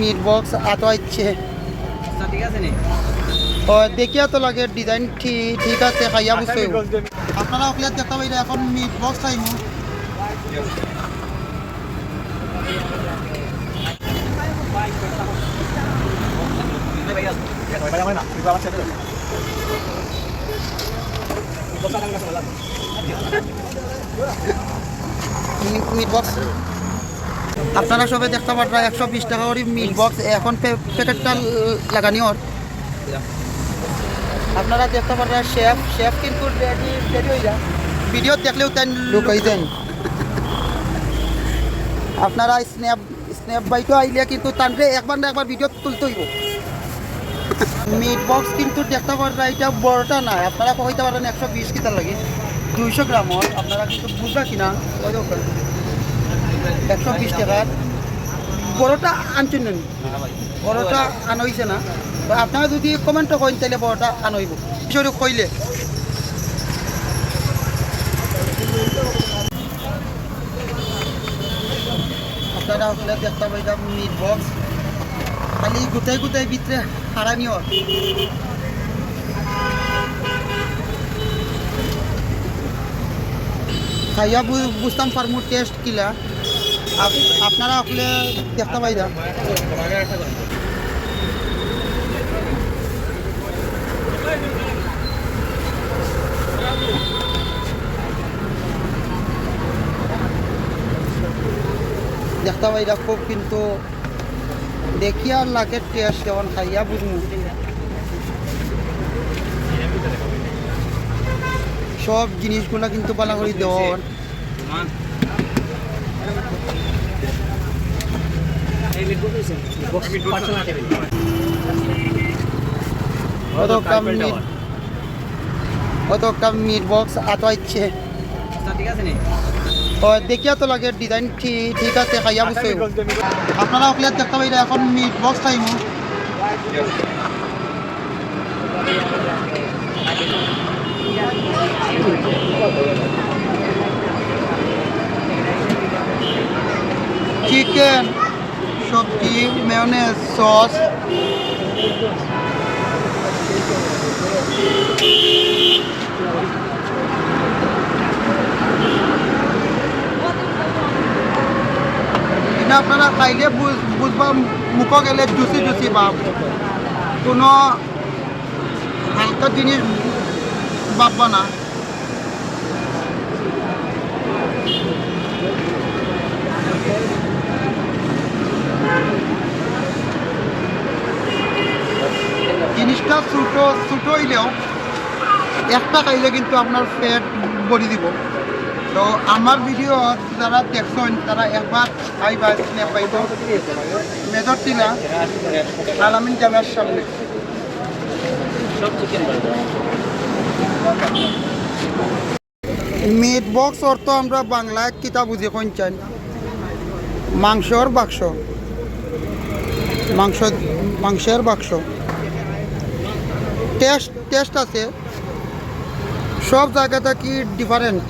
Meat box আতো ইচ্ছে ঠিক আছে নি? ও দেখিয়া তো লাগে ডিজাইন ঠিক আছে খাইয়া বুঝতে আপনারা ওখানে দেখতে পাইলে এখন মিট বক্স খাইমু মিট বক্স। আপনারা সবে দেখতে পারেন একশো বিশ টাকা করে মিট বক্স এখন প্যাকেটটা লাগানি ওর। আপনারা দেখতে পারেন শেফ শেফ কিন্তু ভিডিও দেখলেও তাই লুক যায়। আপনারা স্ন্যাপ স্ন্যাপ বাইটো আইলে কিন্তু তানরে একবার না একবার ভিডিও তুলতে হইব। মিট বক্স কিন্তু দেখতে পারেন এটা বড়টা না। আপনারা কইতে পারেন একশো বিশ কিতা লাগে। দুইশো গ্রামর আপনারা কিন্তু বুঝবা কিনা? একশো বিশ টাকার। বড়টা আনছেন না? বড়টা আনইছে না। তো আপনারা যদি কমেন্টও করেন, তাহলে বড়টা আনইব। কিছু কইলে। আপনারা হলে দেখতে পাইতাম মিট বক্স খালি গোটাই গোটাই ভিতরে হারানিও খাইয়া বু- বুঝতাম পারমু টেস্ট কিলা। আপনারা হলে দেখতে পাইতাম দেখতে পাইরা খুব, কিন্তু দেখিয়া লাগে টেস্ট কেমন খাইয়া বুঝমু সব জিনিসগুলা কিন্তু পালা করে দেওয়ার কতটা মিট বক্স আতো ইচ্ছে ঠিক আছে ও, দেখিয়া তো লাগে ডিজাইন ঠিক আছে, খাইয়া বুঝতে আপনারা ওখানে দেখতে পাইলে এখন মিট বক্স খাইমু চিকেন সবজি মেয়নেজ সস আপনারা খাইলে বুঝ- বুঝবা মুখ গেলে জুসি জুসি ভাব কোনো হালকা জিনিস ভাববা না। জিনিসটা হইলেও একটা খাইলে কিন্তু আপনার পেট ভরি দিব। তো আমার ভিডিও যারা দেখছেন, তারা একবার আইবা স্ন্যাপ পাইব। মেজর টিলা আলামিন জামের সামনে। মিট বক্স অর্থ আমরা বাংলায় কিতা বুঝি কইছেন মাংসর বাক্স। মাংস, মাংসের বাক্স। টেস্ট টেস্ট আছে। সব জায়গাটা কি ডিফারেন্ট